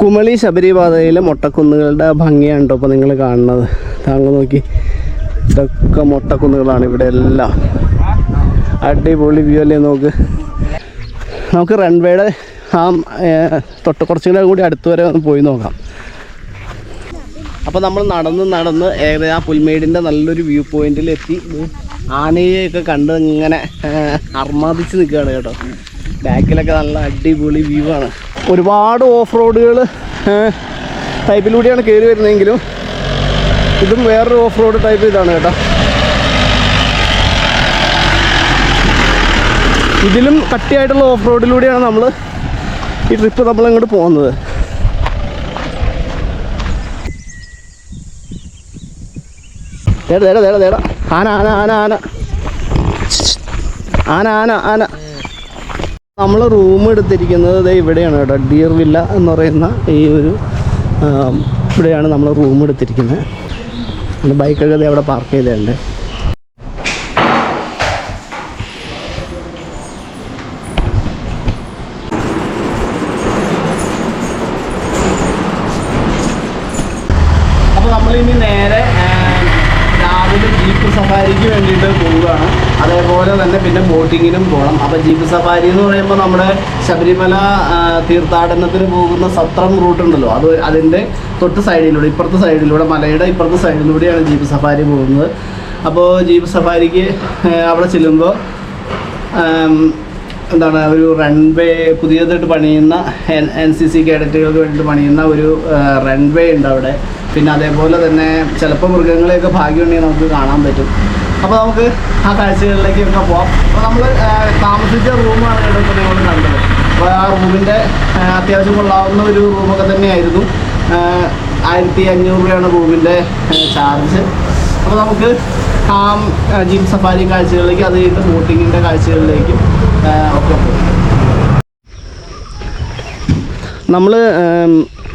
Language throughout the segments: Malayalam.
കുമളി ശബരിപാതയിലെ മൊട്ടക്കുന്നുകളുടെ ഭംഗിയാണ് കേട്ടോ നിങ്ങൾ കാണുന്നത്. താങ്കൾ നോക്കി. ഇതൊക്കെ മൊട്ടക്കുന്നുകളാണ് ഇവിടെ എല്ലാം. അടിപൊളി വ്യൂ അല്ലേ നോക്ക്. നമുക്ക് റൺവേയുടെ ആ തൊട്ട് കുറച്ചും കൂടെ അടുത്ത് വരെ ഒന്ന് പോയി നോക്കാം. അപ്പോൾ നമ്മൾ നടന്ന് നടന്ന് ഏകദേശം ആ പുൽമേടിന്റെ നല്ലൊരു വ്യൂ പോയിന്റിൽ എത്തി ആനയെയൊക്കെ കണ്ട് ഇങ്ങനെ അർമാദിച്ച് നിൽക്കുകയാണ് കേട്ടോ. ബാക്കിലൊക്കെ നല്ല അടിപൊളി വ്യൂ ആണ്. ഒരുപാട് ഓഫ് റോഡുകൾ ടൈപ്പിലൂടെയാണ് കയറി വരുന്നതെങ്കിലും ഇതും വേറൊരു ഓഫ് റോഡ് ടൈപ്പ് ഇതാണ് കേട്ടോ. ഇതിലും കട്ടിയായിട്ടുള്ള ഓഫ് റോഡിലൂടെയാണ് നമ്മൾ ഈ ട്രിപ്പ് നമ്മൾ അങ്ങോട്ട് പോകുന്നത്. തേടാ തേടാ തേടാ തേടാ. ആന ആന ആന ആന. ആന ആന ആന. നമ്മൾ റൂം എടുത്തിരിക്കുന്നത് ദേ ഇവിടെയാണ് കേട്ടോ ഡിയർ വില്ല എന്ന് പറയുന്ന ഈ ഒരു ഇവിടെയാണ് നമ്മൾ റൂം എടുത്തിരിക്കുന്നത്. ബൈക്കൊക്കെ അവിടെ പാർക്ക് ചെയ്തിട്ടുണ്ട് അപ്പോൾ നമ്മളിനി നേരെ ആ, രാവിലെ ജീപ്പ് സഫാരിക്ക് വേണ്ടിയിട്ട് പോവുകയാണ് അതേപോലെ തന്നെ പിന്നെ ബോട്ടിങ്ങിനും പോകണം അപ്പോൾ ജീപ്പ് സഫാരി എന്ന് പറയുമ്പോൾ നമ്മുടെ ശബരിമല തീർത്ഥാടനത്തിന് പോകുന്ന സത്രം റൂട്ട് ഉണ്ടല്ലോ. അത് അതിന്റെ തൊട്ട് സൈഡിലൂടെ ഇപ്പുറത്തെ സൈഡിലൂടെ മലയുടെ ഇപ്പുറത്തെ സൈഡിലൂടെയാണ് ജീപ്പ് സഫാരി പോകുന്നത്. അപ്പോൾ ജീപ്പ് സഫാരിക്ക് അവിടെ ചെല്ലുമ്പോൾ എന്താണ് ഒരു റൺവേ പുതിയതായിട്ട് പണിയുന്ന എൻ എൻ സി സി കേഡറ്റുകൾക്ക് വേണ്ടിയിട്ട് പണിയുന്ന ഒരു റൺവേ ഉണ്ട് അവിടെ. പിന്നെ അതേപോലെ തന്നെ ചിലപ്പോൾ മൃഗങ്ങളെയൊക്കെ ഭാഗ്യമുണ്ടെങ്കിൽ നമുക്ക് കാണാൻ പറ്റും. അപ്പോൾ നമുക്ക് ആ കാഴ്ചകളിലേക്കൊക്കെ പോവാം. അപ്പോൾ നമ്മൾ താമസിച്ച റൂമാണ് കേട്ടോ ഇപ്പോൾ നിങ്ങൾ കണ്ടത്. അപ്പോൾ ആ റൂമിന്റെ അത്യാവശ്യം കൊള്ളാവുന്ന ഒരു റൂമൊക്കെ തന്നെയായിരുന്നു. ആയിരത്തി അഞ്ഞൂറ് രൂപയാണ് റൂമിന്റെ ചാർജ് അപ്പോൾ നമുക്ക് ആ ജിം സഫാരി കാഴ്ചകളിലേക്ക് അത് കഴിഞ്ഞിട്ട് ബോട്ടിങ്ങിന്റെ കാഴ്ചകളിലേക്കും ഒക്കെ പോകും നമ്മൾ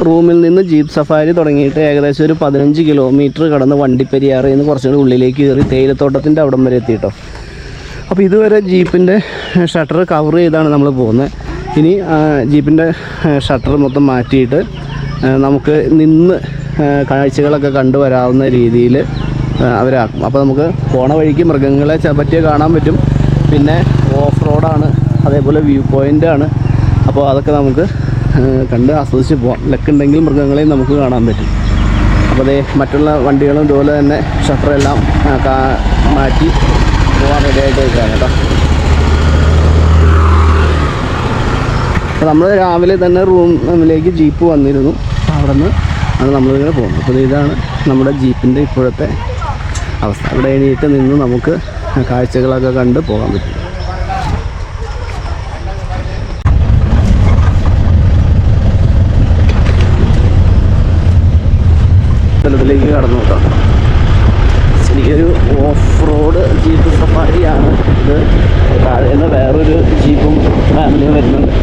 റൂമിൽ നിന്ന് ജീപ്പ് സഫാരി തുടങ്ങിയിട്ട് ഏകദേശം ഒരു പതിനഞ്ച് കിലോമീറ്റർ കടന്ന് വണ്ടിപ്പെരിയാറിൽ നിന്ന് കുറച്ചുകൂടി ഉള്ളിലേക്ക് കയറി തേയിലത്തോട്ടത്തിന്റെ അവിടം വരെ എത്തിയിട്ടോ. അപ്പോൾ ഇതുവരെ ജീപ്പിന്റെ ഷട്ടർ കവർ ചെയ്താണ് നമ്മൾ പോകുന്നത്. ഇനി ജീപ്പിന്റെ ഷട്ടർ മൊത്തം മാറ്റിയിട്ട് നമുക്ക് നിന്ന് കാഴ്ചകളൊക്കെ കണ്ടുവരാവുന്ന രീതിയിൽ അവരാക്കും. അപ്പോൾ നമുക്ക് പോണ വഴിക്ക് മൃഗങ്ങളെ പറ്റിയ കാണാൻ പറ്റും. പിന്നെ ഓഫ് റോഡാണ് അതേപോലെ വ്യൂ പോയിന്റ് ആണ് അപ്പോൾ അതൊക്കെ നമുക്ക് കണ്ട് ആസ്വദിച്ച് പോവാം. ലക്കുണ്ടെങ്കിൽ മൃഗങ്ങളെയും നമുക്ക് കാണാൻ പറ്റും. അപ്പോൾ അതേ മറ്റുള്ള വണ്ടികളും ഇതുപോലെ തന്നെ ഷട്ടറെല്ലാം മാറ്റി പോകാൻ റെഡിയായിട്ട് കേട്ടോ. അപ്പോൾ നമ്മൾ രാവിലെ തന്നെ റൂമിലേക്ക് ജീപ്പ് വന്നിരുന്നു. അവിടെ നിന്ന് ആണ് നമ്മളിങ്ങനെ പോകുന്നത് അപ്പോൾ ഇതാണ് നമ്മുടെ ജീപ്പിന്റെ ഇപ്പോഴത്തെ അവസ്ഥ. അവിടെ എണീറ്റ് നിന്ന് നമുക്ക് കാഴ്ചകളൊക്കെ കണ്ട് പോകാൻ പറ്റും സ്ഥലത്തിലേക്ക് കടന്നു നോക്കാം ചെറിയൊരു ഓഫ് റോഡ് ജീപ്പ് സഫാരിയാണ് ഇത് താഴെ നിന്ന് വേറൊരു ജീപ്പും ഫാമിലിയും വരുന്നുണ്ട്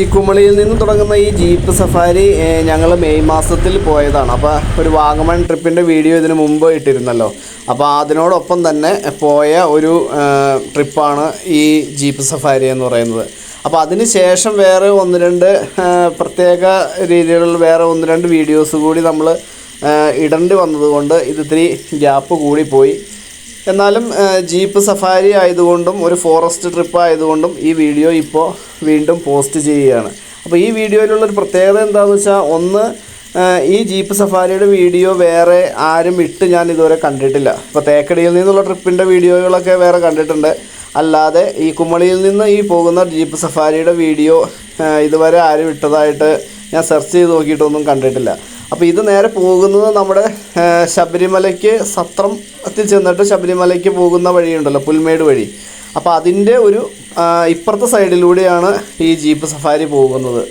ഈ കുമളിയിൽ നിന്ന് തുടങ്ങുന്ന ഈ ജീപ്പ് സഫാരി ഞങ്ങൾ മെയ് മാസത്തിൽ പോയതാണ്. അപ്പോൾ ഒരു വാഗമൺ ട്രിപ്പിന്റെ വീഡിയോ ഇതിന് മുമ്പ് ഇട്ടിരുന്നല്ലോ. അപ്പോൾ അതിനോടൊപ്പം തന്നെ പോയ ഒരു ട്രിപ്പാണ് ഈ ജീപ്പ് സഫാരി എന്ന് പറയുന്നത്. അപ്പോൾ അതിന് ശേഷം വേറെ ഒന്ന് രണ്ട് പ്രത്യേക രീതിയിലുള്ള വേറെ ഒന്ന് രണ്ട് വീഡിയോസ് കൂടി നമ്മൾ ഇടേണ്ടി വന്നതുകൊണ്ട് ഇത് ഇത്തിരി ഗ്യാപ്പ് കൂടിപ്പോയി എന്നാലും ജീപ്പ് സഫാരി ആയതുകൊണ്ടും ഒരു ഫോറസ്റ്റ് ട്രിപ്പ് ആയതുകൊണ്ടും ഈ വീഡിയോ ഇപ്പോൾ വീണ്ടും പോസ്റ്റ് ചെയ്യുകയാണ്. അപ്പോൾ ഈ വീഡിയോയിലുള്ളൊരു പ്രത്യേകത എന്താണെന്ന് വെച്ചാൽ ഒന്ന് ഈ ജീപ്പ് സഫാരിയുടെ വീഡിയോ വേറെ ആരും ഇട്ട് ഞാൻ ഇതുവരെ കണ്ടിട്ടില്ല. ഇപ്പോൾ തേക്കടിയിൽ നിന്നുള്ള ട്രിപ്പിന്റെ വീഡിയോകളൊക്കെ വേറെ കണ്ടിട്ടുണ്ട്. അല്ലാതെ ഈ കുമളിയിൽ നിന്ന് ഈ പോകുന്ന ജീപ്പ് സഫാരിയുടെ വീഡിയോ ഇതുവരെ ആരും ഇട്ടതായിട്ട് ഞാൻ സെർച്ച് ചെയ്ത് നോക്കിയിട്ടൊന്നും കണ്ടിട്ടില്ല. അപ്പോൾ ഇത് നേരെ പോകുന്നത് നമ്മുടെ ശബരിമലയ്ക്ക് സത്രം ചെന്നിട്ട് ശബരിമലയ്ക്ക് പോകുന്ന വഴിയുണ്ടല്ലോ പുൽമേട് വഴി. അപ്പോൾ അതിന്റെ ഒരു ഇപ്പുറത്തെ സൈഡിലൂടെയാണ് ഈ ജീപ്പ് സഫാരി പോകുന്നത്.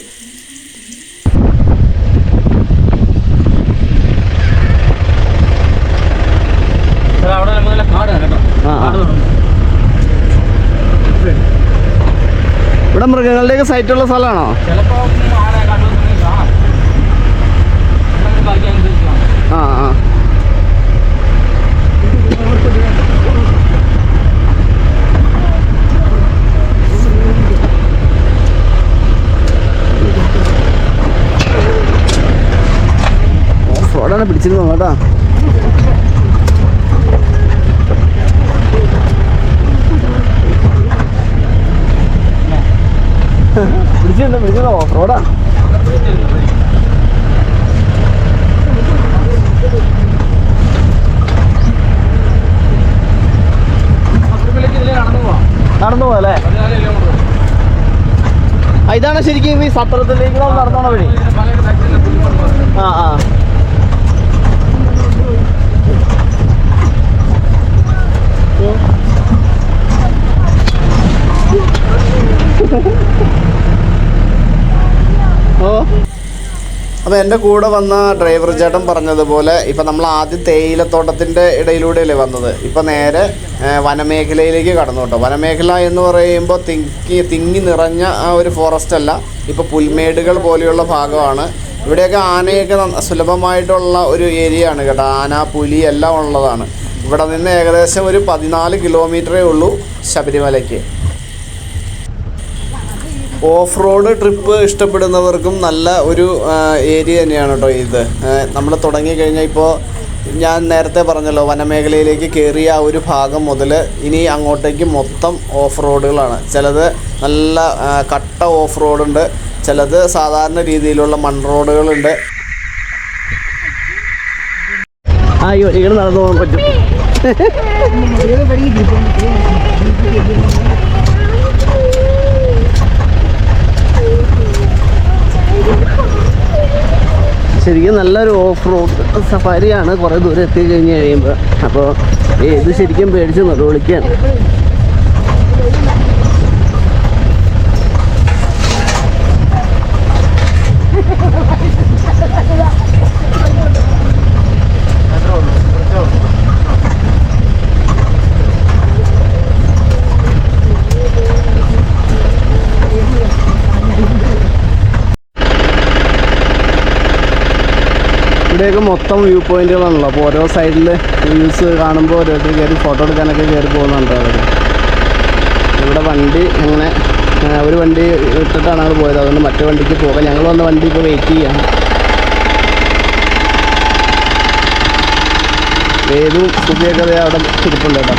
ആ, ആ. ഇവിടെ മൃഗങ്ങളുടെയൊക്കെ സൈറ്റുള്ള സ്ഥലമാണോ ആ ആന കാട്ടിൽ നിന്ന് കാണാം നമുക്ക് ബാക്കി അനുസരിച്ച് കാണാം ആ ആ അവിടെ പിടിച്ചിരുന്നു കേട്ടോ ഇതിലേ നടന്നു പതിനാല് കിലോമീറ്റർ ഇതാണ് ശരിക്കും ഈ സത്രത്തിലേക്ക് നടന്നോണ വഴി. ആ ആ. അപ്പോൾ എന്റെ കൂടെ വന്ന ഡ്രൈവർ ചേട്ടൻ പറഞ്ഞതുപോലെ ഇപ്പം നമ്മൾ ആദ്യം തേയിലത്തോട്ടത്തിന്റെ ഇടയിലൂടെയല്ലേ വന്നത്. ഇപ്പം നേരെ വനമേഖലയിലേക്ക് കടന്നു കേട്ടോ. വനമേഖല എന്ന് പറയുമ്പോൾ തിങ്ങി തിങ്ങി നിറഞ്ഞ ആ ഒരു ഫോറസ്റ്റ് അല്ല. ഇപ്പോൾ പുൽമേടുകൾ പോലെയുള്ള ഭാഗമാണ്. ഇവിടെയൊക്കെ ആനയൊക്കെ സുലഭമായിട്ടുള്ള ഒരു ഏരിയ ആണ് കേട്ടോ. ആന പുലി എല്ലാം ഉള്ളതാണ്. ഇവിടെ നിന്ന് ഏകദേശം ഒരു പതിനാല് കിലോമീറ്ററേ ഉള്ളൂ ശബരിമലയ്ക്ക്. ഓഫ് റോഡ് ട്രിപ്പ് ഇഷ്ടപ്പെടുന്നവർക്കും നല്ല ഒരു ഏരിയ തന്നെയാണ് കേട്ടോ ഇത്. നമ്മൾ തുടങ്ങിക്കഴിഞ്ഞാൽ ഇപ്പോൾ ഞാൻ നേരത്തെ പറഞ്ഞല്ലോ വനമേഖലയിലേക്ക് കയറിയ ആ ഒരു ഭാഗം മുതൽ ഇനി അങ്ങോട്ടേക്ക് മൊത്തം ഓഫ് റോഡുകളാണ് ചിലത് നല്ല കട്ട ഓഫ് റോഡുണ്ട് ചിലത് സാധാരണ രീതിയിലുള്ള മൺ റോഡുകളുണ്ട്. ആ നടന്നു പോകാൻ പറ്റും. ശരിക്കും നല്ലൊരു ഓഫ് റോഡ് സഫാരിയാണ് കുറേ ദൂരം എത്തി കഴിഞ്ഞ് കഴിയുമ്പോൾ അപ്പോൾ ഇത് ശരിക്കും പേടിച്ച് നടുവിളിക്കുകയാണ് ഇവിടെയൊക്കെ മൊത്തം വ്യൂ പോയിന്റുകളാണല്ലോ. അപ്പോൾ ഓരോ സൈഡിൽ വ്യൂസ് കാണുമ്പോൾ ഓരോരുത്തർ കയറി ഫോട്ടോ എടുക്കാനൊക്കെ കയറി പോകുന്നുണ്ട് അവർ ഇവിടെ വണ്ടി അങ്ങനെ ഒരു വണ്ടി ഇട്ടിട്ടാണ് അവർ പോയത്. അതുകൊണ്ട് മറ്റേ വണ്ടിക്ക് പോകാം. ഞങ്ങൾ വന്ന വണ്ടി ഇപ്പോൾ വെയിറ്റ് ചെയ്യാം. ഏതും സുഖിയൊക്കെ ദേ അവിടെ ഇരിപ്പുണ്ട് കേട്ടോ.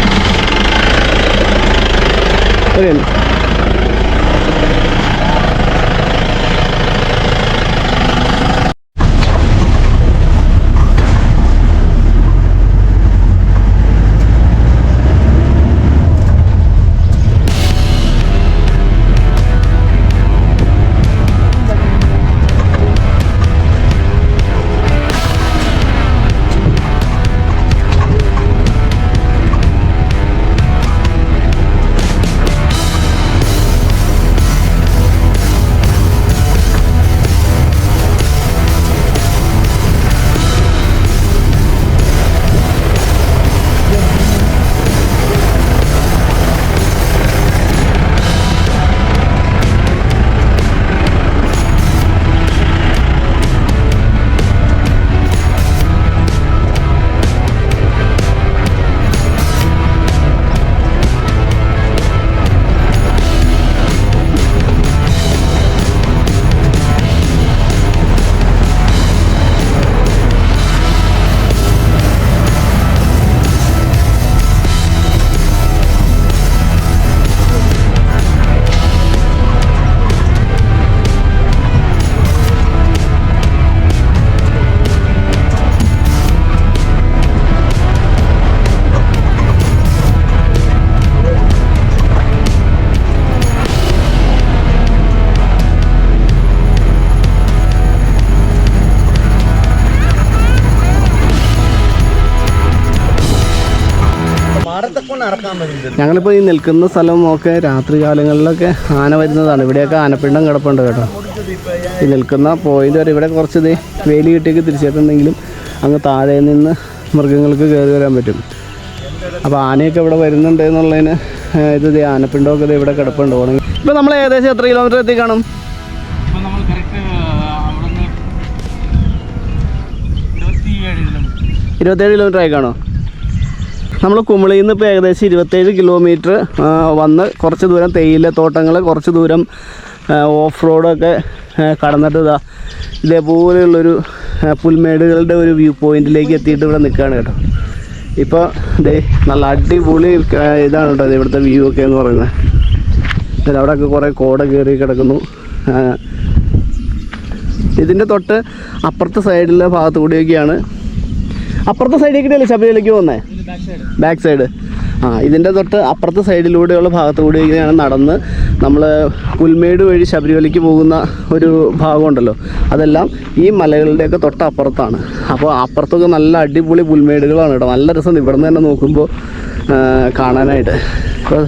ഞങ്ങളിപ്പോൾ ഈ നിൽക്കുന്ന സ്ഥലം ഒക്കെ രാത്രി കാലങ്ങളിലൊക്കെ ആന വരുന്നതാണ്. ഇവിടെയൊക്കെ ആനപ്പിണ്ടം കിടപ്പുണ്ട് കേട്ടോ. ഈ നിൽക്കുന്ന പോയിന്റ് വരെ ഇവിടെ കുറച്ച് ഇത് വേലി കിട്ടിയൊക്കെ തിരിച്ചിട്ടുണ്ടെങ്കിലും അങ്ങ് താഴെ നിന്ന് മൃഗങ്ങൾക്ക് കയറി വരാൻ പറ്റും. അപ്പോൾ ആനയൊക്കെ ഇവിടെ വരുന്നുണ്ട് എന്നുള്ളതിന് ഇത് ഈ ആനപ്പിണ്ടമൊക്കെ ദേ ഇവിടെ കിടപ്പുണ്ട്. പോകണമെങ്കിൽ ഇപ്പോൾ നമ്മൾ ഏകദേശം എത്ര കിലോമീറ്റർ എത്തി കാണും? ഇരുപത്തേഴ് കിലോമീറ്റർ ആയി കാണോ നമ്മൾ കുമളിയിൽ നിന്ന് ഇപ്പോൾ ഏകദേശം ഇരുപത്തേഴ് കിലോമീറ്റർ വന്ന് കുറച്ച് ദൂരം തേയില തോട്ടങ്ങൾ കുറച്ച് ദൂരം ഓഫ് റോഡൊക്കെ കടന്നിട്ട് ഇതാ ഇതേപോലെയുള്ളൊരു പുൽമേടുകളുടെ ഒരു വ്യൂ പോയിന്റിലേക്ക് എത്തിയിട്ട് ഇവിടെ നിൽക്കുകയാണ് കേട്ടോ. ഇപ്പോൾ ദേ നല്ല അടിപൊളി ഇതാണ് കേട്ടോ ഇവിടുത്തെ വ്യൂ ഒക്കെ എന്ന് പറയുന്നത്. ഇതിൽ അവിടെയൊക്കെ കുറേ കോട കയറി കിടക്കുന്നു. ഇതിന്റെ തൊട്ട് അപ്പുറത്തെ സൈഡിലെ ഭാഗത്ത് കൂടിയൊക്കെയാണ് അപ്പുറത്തെ കൂടിയല്ലേ ശബരിമലയ്ക്ക് പോകുന്നത് ബാക്ക് സൈഡ് ആ ഇതിന്റെ തൊട്ട് അപ്പുറത്തെ സൈഡിലൂടെയുള്ള ഭാഗത്തുകൂടി ഇങ്ങനെയാണ് നടന്ന് നമ്മൾ പുൽമേട് വഴി ശബരിമലയ്ക്ക് പോകുന്ന ഒരു ഭാഗമുണ്ടല്ലോ. അതെല്ലാം ഈ മലകളുടെയൊക്കെ തൊട്ട് അപ്പുറത്താണ് അപ്പോൾ അപ്പുറത്തൊക്കെ നല്ല അടിപൊളി പുൽമേടുകളാണ് കേട്ടോ. നല്ല രസം ഇവിടെ നിന്ന് തന്നെ നോക്കുമ്പോൾ കാണാനായിട്ട്. ഇപ്പോൾ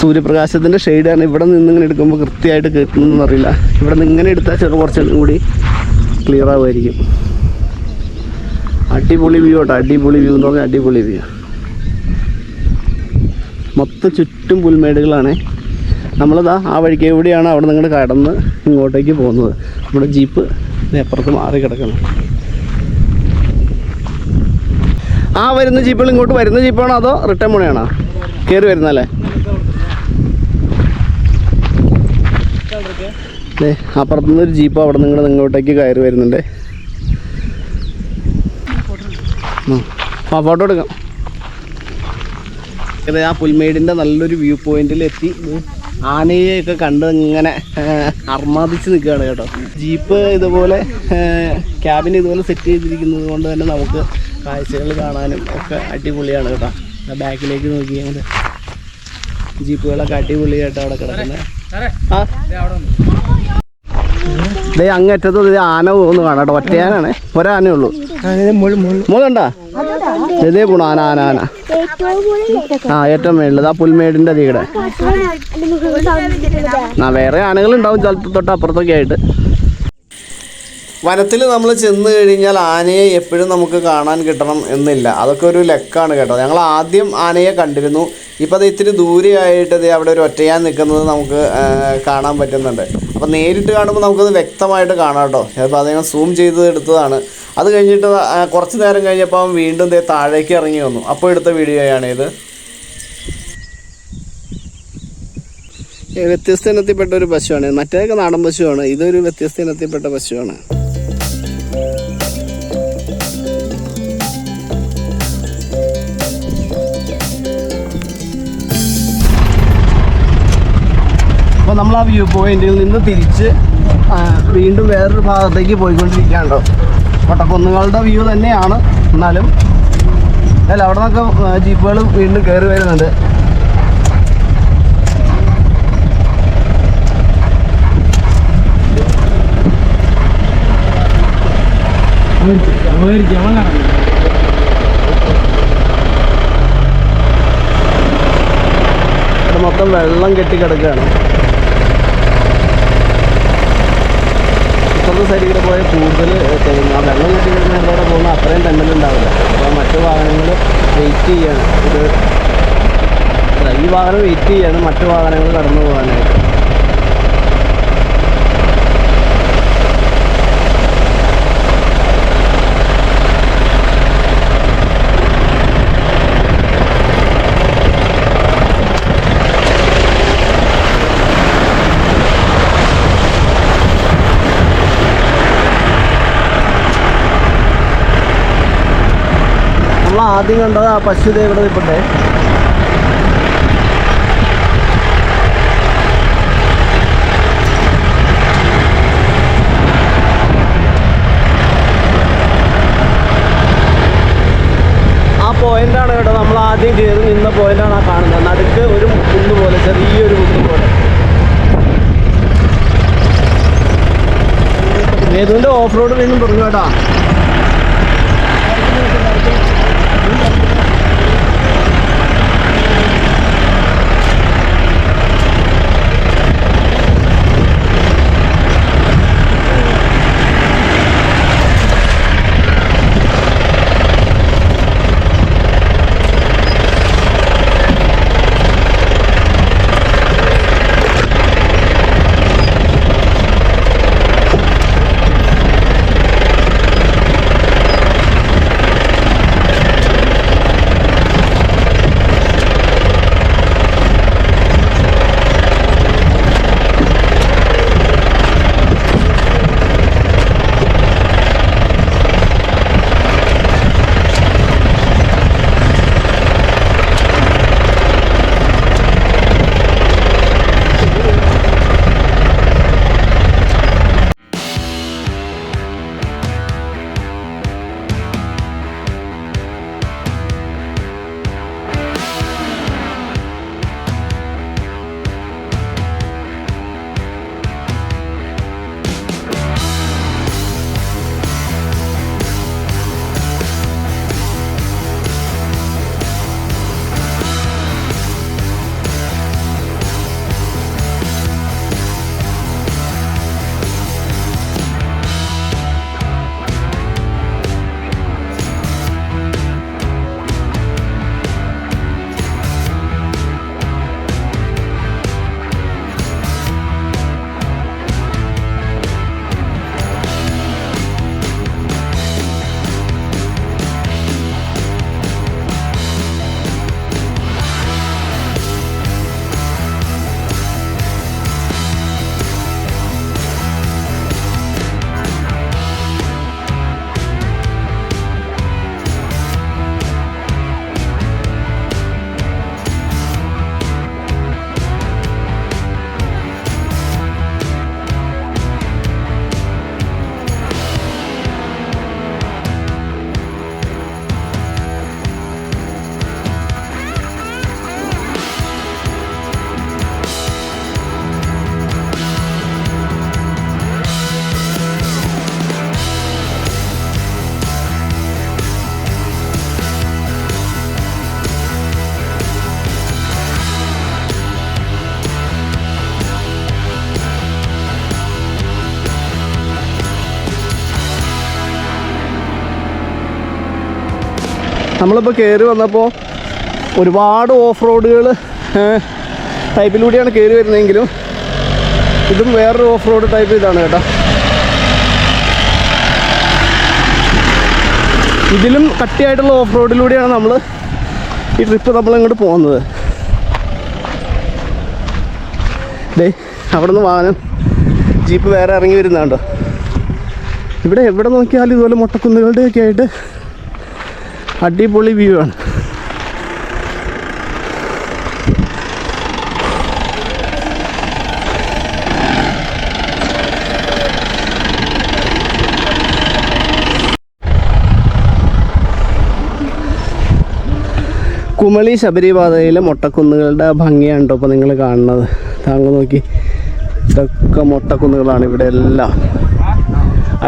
സൂര്യപ്രകാശത്തിന്റെ ഷെയ്ഡാണ് ഇവിടെ നിന്ന് ഇങ്ങനെ എടുക്കുമ്പോൾ കൃത്യമായിട്ട് കിട്ടുന്നതെന്ന് അറിയില്ല ഇവിടെ നിന്ന് ഇങ്ങനെ എടുത്താൽ ചെറു കുറച്ചും കൂടി ക്ലിയർ ആവുമായിരിക്കും. അടിപൊളി വ്യൂ കേട്ടോ അടിപൊളി വ്യൂ എന്ന് പറഞ്ഞാൽ അടിപൊളി വ്യൂ മൊത്തം ചുറ്റും പുൽമേടുകളാണ്. നമ്മളിതാ ആ വഴിക്ക് എവിടെയാണ് അവിടെ നിങ്ങൾ കടന്ന് ഇങ്ങോട്ടേക്ക് പോകുന്നത്. നമ്മുടെ ജീപ്പ് അപ്പുറത്ത് മാറി കിടക്കണം ആ വരുന്ന ജീപ്പുകൾ ഇങ്ങോട്ട് വരുന്ന ജീപ്പാണോ അതോ റിട്ടേൺ പോണെയാണോ? കയറി വരുന്നല്ലേ അപ്പുറത്തുനിന്ന് ഒരു ജീപ്പ് അവിടെ നിങ്ങൾ ഇങ്ങോട്ടേക്ക് കയറി വരുന്നുണ്ട്. ആ ഫോട്ടോ എടുക്കാം ഇത് ആ പുൽമേടിന്റെ നല്ലൊരു വ്യൂ പോയിന്റിൽ എത്തി. ആനയെ ഒക്കെ കണ്ട് ഇങ്ങനെ അർമാദിച്ച് നിൽക്കുകയാണ് കേട്ടോ. ജീപ്പ് ഇതുപോലെ ക്യാബിൻ ഇതുപോലെ സെറ്റ് ചെയ്തിരിക്കുന്നത് കൊണ്ട് തന്നെ നമുക്ക് കാഴ്ചകൾ കാണാനും ഒക്കെ അടിപൊളിയാണ് കേട്ടോ. ബാക്കിലേക്ക് നോക്കി അങ്ങനെ ജീപ്പുകളൊക്കെ അടിപൊളിയായിട്ട് അവിടെ കിടക്കുന്നത് ആ. ദേ ആന പോകുന്നു കാണാം കേട്ടോ. ഒറ്റയാനാണ്. ഒരാനേ ഉള്ളൂ. മുകളുണ്ടാ ഇതേ പോണു? ആന ആന ആന. ആ ഏറ്റവും മേളത് ആ പുൽമേടിന്റെ തീടെ ആ വേറെ ആനകളുണ്ടാവും സ്ഥലത്ത് തൊട്ട് അപ്പുറത്തൊക്കെ ആയിട്ട്. വനത്തിൽ നമ്മൾ ചെന്ന് കഴിഞ്ഞാൽ ആനയെ എപ്പോഴും നമുക്ക് കാണാൻ കിട്ടണം എന്നില്ല. അതൊക്കെ ഒരു ലക്കാണ് കേട്ടോ. ഞങ്ങൾ ആദ്യം ആനയെ കണ്ടിരുന്നു. ഇപ്പോൾ അത് ഇത്തിരി ദൂരെയായിട്ട് ദേ അവിടെ ഒരു ഒറ്റയാൻ നിൽക്കുന്നത് നമുക്ക് കാണാൻ പറ്റുന്നുണ്ട്. അപ്പോൾ നേരിട്ട് കാണുമ്പോൾ നമുക്കത് വ്യക്തമായിട്ട് കാണാം കേട്ടോ. ചിലപ്പോൾ അദ്ദേഹം സൂം ചെയ്ത് എടുത്തതാണ്. അത് കഴിഞ്ഞിട്ട് കുറച്ച് നേരം കഴിഞ്ഞപ്പോൾ അവൻ വീണ്ടും ദേ താഴേക്ക് ഇറങ്ങി വന്നു. അപ്പോൾ എടുത്ത വീഡിയോയാണിത് വ്യത്യസ്ത ഇനത്തിൽപ്പെട്ട ഒരു പശുവാണ്. മറ്റേതൊക്കെ നാടൻ പശുവാണ്. ഇതൊരു വ്യത്യസ്ത ഇനത്തിൽപ്പെട്ട പശുവാണ്. ആ വ്യൂ പോയിന്റിൽ നിന്ന് തിരിച്ച് വീണ്ടും വേറൊരു ഭാഗത്തേക്ക് പോയിക്കൊണ്ടിരിക്കുകയാണോ വട്ടക്കുന്നുകളുടെ വ്യൂ തന്നെയാണ്. എന്നാലും അല്ല അവിടെ നിന്നൊക്കെ ജീപ്പുകൾ വീണ്ടും കയറി വരുന്നുണ്ട്. മൊത്തം വെള്ളം കെട്ടി ഇപ്പുറത്തെ സൈഡിൽ പോയാൽ കൂടുതൽ തെങ്ങ് ആ വെള്ളം കെട്ടി കിടക്കുന്നതിലൂടെ പോകുന്ന അത്രയും തെങ്ങലുണ്ടാവില്ല അപ്പോൾ മറ്റു വാഹനങ്ങൾ വെയിറ്റ് ചെയ്യാണ്. ഇത് ഈ വാഹനം വെയിറ്റ് ചെയ്യാണ് മറ്റു വാഹനങ്ങൾ കടന്നു പോകാനായിട്ട് നമ്മൾ ആദ്യം കണ്ടത് ആ പശു ഇവിടെ നിൽപ്പട്ടെ ആ പോയിന്റാണ് കേട്ടോ നമ്മൾ ആദ്യം കയറി നിന്ന പോയിന്റാണ് ആ കാണുന്നത്. നടുക്ക് ഒരു കുന്ന് പോലെ ചെറിയൊരു കുന്ന് പോലെ. വേദുവിന്റെ ഓഫ് റോഡ് വീണ്ടും തുടങ്ങും കേട്ടോ. നമ്മളിപ്പോൾ കയറി വന്നപ്പോൾ ഒരുപാട് ഓഫ് റോഡുകൾ ടൈപ്പിലൂടെയാണ് കയറി വരുന്നതെങ്കിലും ഇതും വേറൊരു ഓഫ് റോഡ് ടൈപ്പ് ഇതാണ് കേട്ടോ. ഇതിലും കട്ടിയായിട്ടുള്ള ഓഫ് റോഡിലൂടെയാണ് നമ്മൾ ഈ ട്രിപ്പ് നമ്മൾ ഇങ്ങോട്ട് പോകുന്നത്. ഡേ അവിടെ നിന്ന് വാഹനം ജീപ്പ് വേറെ ഇറങ്ങി വരുന്നുണ്ടോ ഇവിടെ എവിടെ നോക്കിയാലും ഇതുപോലെ മുട്ടക്കുന്നുകളുടെയൊക്കെ ആയിട്ട് അടിപൊളി വ്യൂ ആണ്. കുമളി ശബരിപാതയിലെ മൊട്ടക്കുന്നുകളുടെ ഭംഗിയാണ് കേട്ടോ ഇപ്പോൾ നിങ്ങൾ കാണുന്നത്? താങ്കൾ നോക്കി. ഇതൊക്കെ മൊട്ടക്കുന്നുകളാണ് ഇവിടെ എല്ലാം.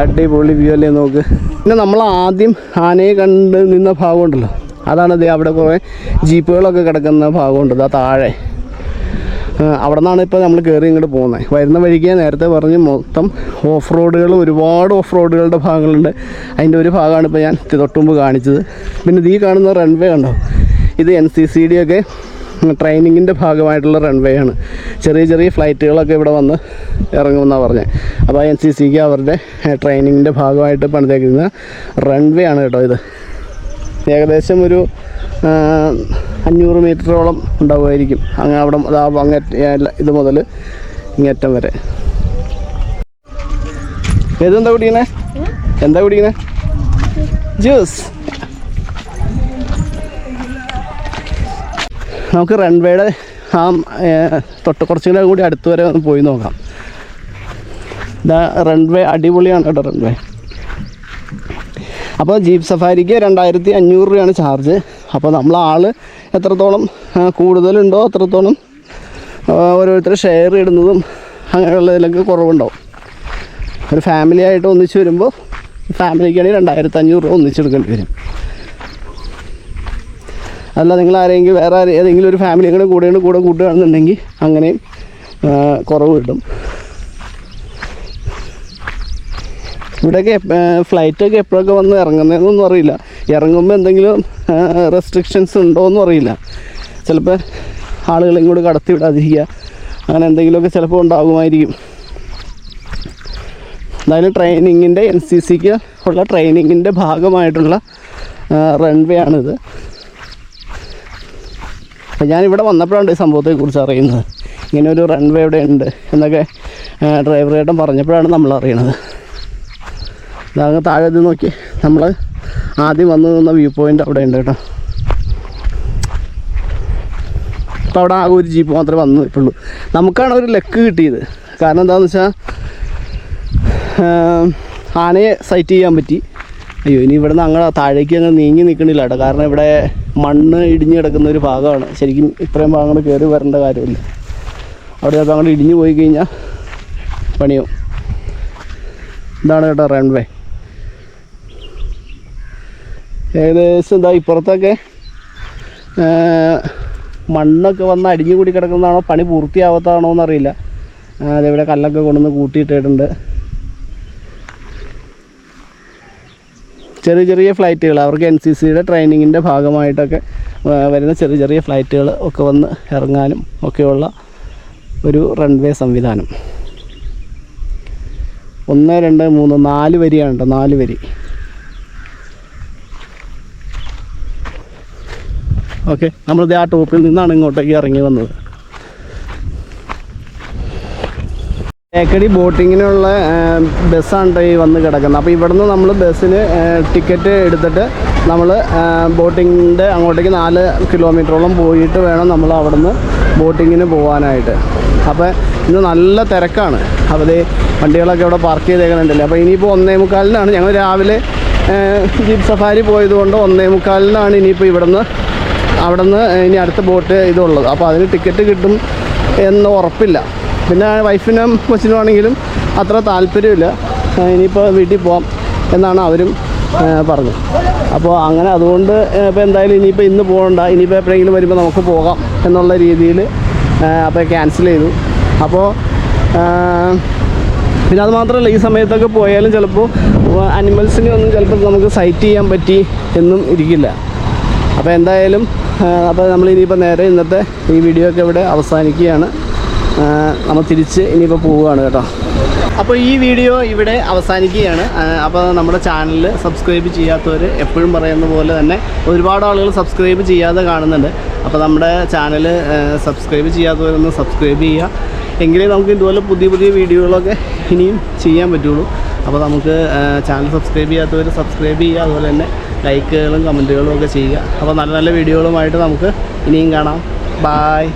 അടിപൊളി വ്യൂ അല്ലേ നോക്ക്. പിന്നെ നമ്മൾ ആദ്യം ആനയെ കണ്ട് നിന്ന ഭാഗമുണ്ടല്ലോ അതാണ് ദേ അവിടെ കുറേ ജീപ്പുകളൊക്കെ കിടക്കുന്ന ഭാഗമുണ്ട് ആ താഴെ. അവിടെ നിന്നാണ് ഇപ്പോൾ നമ്മൾ കയറി ഇങ്ങോട്ട് പോകുന്നത്. വരുന്ന വഴിക്ക് നേരത്തെ പറഞ്ഞ് മൊത്തം ഓഫ് റോഡുകൾ ഒരുപാട് ഓഫ് റോഡുകളുടെ ഭാഗങ്ങളുണ്ട്. അതിന്റെ ഒരു ഭാഗമാണ് ഇപ്പോൾ ഞാൻ തൊട്ടുമുമ്പ് കാണിച്ചത്. പിന്നെ ഇത് ഈ കാണുന്ന റൺവേ കണ്ടോ? ഇത് എൻ സി സി ഡി ഒക്കെ ട്രെയിനിങ്ങിന്റെ ഭാഗമായിട്ടുള്ള റൺവേ ആണ്. ചെറിയ ചെറിയ ഫ്ലൈറ്റുകളൊക്കെ ഇവിടെ വന്ന് ഇറങ്ങുമെന്നാണ് പറഞ്ഞത് അപ്പോൾ എൻ സി സിക്ക് അവരുടെ ട്രെയിനിങ്ങിന്റെ ഭാഗമായിട്ട് പണിതേക്കുന്ന റൺവേ ആണ് കേട്ടോ ഇത്. ഏകദേശം ഒരു അഞ്ഞൂറ് മീറ്ററോളം ഉണ്ടാവുമായിരിക്കും. അങ്ങ് അവിടെ അങ്ങ ഇത് മുതൽ ഇങ്ങേറ്റം വരെ. ഏതെന്താ കുടിക്കണേ? എന്താ കുടിക്കണേ? ജ്യൂസ്. നമുക്ക് റൺവേയുടെ ആ തൊട്ട് കുറച്ചുകൂടെ കൂടി അടുത്ത് വരെ ഒന്ന് പോയി നോക്കാം. ഇതാ റൺവേ അടിപൊളിയാണ് കേട്ടോ റൺവേ അപ്പോൾ ജീപ്പ് സഫാരിക്ക് രണ്ടായിരത്തി അഞ്ഞൂറ് രൂപയാണ് ചാർജ് അപ്പോൾ നമ്മൾ ആൾ എത്രത്തോളം കൂടുതലുണ്ടോ അത്രത്തോളം ഓരോരുത്തർ ഷെയർ ഇടുന്നതും അങ്ങനെയുള്ളതിലൊക്കെ കുറവുണ്ടാവും. ഒരു ഫാമിലി ആയിട്ട് ഒന്നിച്ച് വരുമ്പോൾ ഫാമിലിക്കാണെങ്കിൽ രണ്ടായിരത്തി അഞ്ഞൂറ് രൂപ ഒന്നിച്ചെടുക്കേണ്ടി വരും. അല്ല നിങ്ങൾ ആരെങ്കിലും വേറെ ഏതെങ്കിലും ഒരു ഫാമിലി കൂടെ കൂടെ കൂടെ കൂട്ടുകയാണെന്നുണ്ടെങ്കിൽ അങ്ങനെയും കുറവ് കിട്ടും. ഇവിടെയൊക്കെ ഫ്ലൈറ്റൊക്കെ എപ്പോഴൊക്കെ വന്ന് ഇറങ്ങുന്നതെന്നൊന്നും അറിയില്ല. ഇറങ്ങുമ്പോൾ എന്തെങ്കിലും റെസ്ട്രിക്ഷൻസ് ഉണ്ടോ എന്നും അറിയില്ല. ചിലപ്പോൾ ആളുകളെ ഇങ്ങോട്ട് കടത്തി വിടാതിരിക്കുക. അങ്ങനെ എന്തെങ്കിലുമൊക്കെ ചിലപ്പോൾ ഉണ്ടാകുമായിരിക്കും. എന്തായാലും ട്രെയിനിങ്ങിന്റെ എൻ സി സിക്ക് ഉള്ള ട്രെയിനിങ്ങിന്റെ ഭാഗമായിട്ടുള്ള റൺവേ ആണിത്. അപ്പം ഇവിടെ വന്നപ്പോഴാണ് ഈ സംഭവത്തെക്കുറിച്ച് അറിയുന്നത്. ഇങ്ങനെ ഒരു റൺവേ ഇവിടെ ഉണ്ട് എന്നൊക്കെ ഡ്രൈവർ ചേട്ടൻ പറഞ്ഞപ്പോഴാണ് നമ്മൾ അറിയണത്. അതങ്ങ് താഴെ ഇത് നോക്കി. നമ്മൾ ആദ്യം വന്നു നിന്ന വ്യൂ പോയിന്റ് അവിടെ ഉണ്ട് കേട്ടോ. അപ്പോൾ അവിടെ ആകെ ഒരു ജീപ്പ് മാത്രമേ വന്നു നിൽപ്പുള്ളൂ നമുക്കാണ് ഒരു ലക്ക് കിട്ടിയത്. കാരണം എന്താണെന്ന് വെച്ചാൽ ആനയെ സൈറ്റ് ചെയ്യാൻ പറ്റി. അയ്യോ ഇനി ഇവിടെ നിന്ന് അങ്ങനെ താഴേക്ക് അങ്ങ് നീങ്ങി നിൽക്കണില്ല കേട്ടോ. കാരണം ഇവിടെ മണ്ണ് ഇടിഞ്ഞ് കിടക്കുന്ന ഒരു ഭാഗമാണ്. ശരിക്കും ഇത്രയും ഭാഗങ്ങൾ കയറി വരേണ്ട കാര്യമില്ല. അവിടെ അവിടെയൊക്കെ അങ്ങോട്ട് ഇടിഞ്ഞു പോയി കഴിഞ്ഞാൽ പണിയും ഇതാണ് കേട്ടോ റൺവേ ഏകദേശം എന്താ ഇപ്പുറത്തൊക്കെ മണ്ണൊക്കെ വന്ന് അടിഞ്ഞു കൂടി കിടക്കുന്നതാണോ? പണി പൂർത്തിയാവാത്തതാണോ എന്നറിയില്ല അതേപോലെ കല്ലൊക്കെ കൊണ്ടുവന്ന് കൂട്ടിയിട്ടിട്ടുണ്ട്. ചെറിയ ചെറിയ ഫ്ലൈറ്റുകൾ അവർക്ക് എൻ സി സിയുടെ ട്രെയിനിങ്ങിന്റെ ഭാഗമായിട്ടൊക്കെ വരുന്ന ചെറിയ ചെറിയ ഫ്ലൈറ്റുകൾ ഒക്കെ വന്ന് ഇറങ്ങാനും ഒക്കെയുള്ള ഒരു റൺവേ സംവിധാനം. ഒന്ന് രണ്ട് മൂന്ന് നാല് വരിയാണ് കേട്ടോ നാല് വരി. ഓക്കെ നമ്മളിത് ആ ടോപ്പിൽ നിന്നാണ് ഇങ്ങോട്ടേക്ക് ഇറങ്ങി വന്നത്. തേക്കടി ബോട്ടിങ്ങിനുള്ള ബസ്സാണ് ഈ വന്ന് കിടക്കുന്നത്. അപ്പോൾ ഇവിടുന്ന് നമ്മൾ ബസ്സിന് ടിക്കറ്റ് എടുത്തിട്ട് നമ്മൾ ബോട്ടിങ്ങിന്റെ അങ്ങോട്ടേക്ക് നാല് കിലോമീറ്ററോളം പോയിട്ട് വേണം നമ്മൾ അവിടുന്ന് ബോട്ടിങ്ങിന് പോകാനായിട്ട് അപ്പോൾ ഇന്ന് നല്ല തിരക്കാണ്. അപ്പോൾ വണ്ടികളൊക്കെ ഇവിടെ പാർക്ക് ചെയ്തേക്കുന്നുണ്ടല്ലേ അപ്പോൾ ഇനിയിപ്പോൾ ഒന്നേ മുക്കാലിനാണ്. ഞങ്ങൾ രാവിലെ ജീപ്പ് സഫാരി പോയതുകൊണ്ട് ഒന്നേ മുക്കാലിനാണ് ഇനിയിപ്പോൾ ഇവിടുന്ന് അവിടെ നിന്ന് ഇനി അടുത്ത ബോട്ട് ഇതുള്ളത്. അപ്പോൾ അതിന് ടിക്കറ്റ് കിട്ടും എന്ന് ഉറപ്പില്ല. പിന്നെ വൈഫിനും കൊച്ചിനും ആണെങ്കിലും അത്ര താല്പര്യമില്ല. ഇനിയിപ്പോൾ വീട്ടിൽ പോകാം എന്നാണ് അവരും പറഞ്ഞു അപ്പോൾ അങ്ങനെ അതുകൊണ്ട് ഇപ്പോൾ എന്തായാലും ഇനിയിപ്പോൾ ഇന്ന് പോകണ്ട. ഇനിയിപ്പോൾ എപ്പോഴെങ്കിലും വരുമ്പോൾ നമുക്ക് പോകാം എന്നുള്ള രീതിയിൽ അപ്പോൾ ക്യാൻസൽ ചെയ്തു. അപ്പോൾ പിന്നെ അത് മാത്രമല്ല ഈ സമയത്തൊക്കെ പോയാലും ചിലപ്പോൾ അനിമൽസിനെ ഒന്നും ചിലപ്പോൾ നമുക്ക് സൈറ്റ് ചെയ്യാൻ പറ്റി എന്നും ഇരിക്കില്ല. അപ്പോൾ എന്തായാലും അപ്പോൾ നമ്മൾ ഇനിയിപ്പോൾ നേരെ ഇന്നത്തെ ഈ വീഡിയോ ഒക്കെ ഇവിടെ അവസാനിക്കുകയാണ്. നമ്മൾ തിരിച്ച് ഇനിയിപ്പോൾ പോവുകയാണ് കേട്ടോ. അപ്പോൾ ഈ വീഡിയോ ഇവിടെ അവസാനിക്കുകയാണ്. അപ്പോൾ നമ്മുടെ ചാനൽ സബ്സ്ക്രൈബ് ചെയ്യാത്തവർ എപ്പോഴും പറയുന്ന പോലെ തന്നെ ഒരുപാട് ആളുകൾ സബ്സ്ക്രൈബ് ചെയ്യാതെ കാണുന്നുണ്ട്. അപ്പോൾ നമ്മുടെ ചാനൽ സബ്സ്ക്രൈബ് ചെയ്യാത്തവരൊന്ന് സബ്സ്ക്രൈബ് ചെയ്യുക. എങ്കിലേ നമുക്ക് ഇതുപോലെ പുതിയ പുതിയ വീഡിയോകളൊക്കെ ഇനിയും ചെയ്യാൻ പറ്റുള്ളൂ. അപ്പോൾ നമുക്ക് ചാനൽ സബ്സ്ക്രൈബ് ചെയ്യാത്തവർ സബ്സ്ക്രൈബ് ചെയ്യുക. അതുപോലെ തന്നെ ലൈക്കുകളും കമന്റുകളും ഒക്കെ ചെയ്യുക. അപ്പോൾ നല്ല നല്ല വീഡിയോകളുമായിട്ട് നമുക്ക് ഇനിയും കാണാം. ബായ്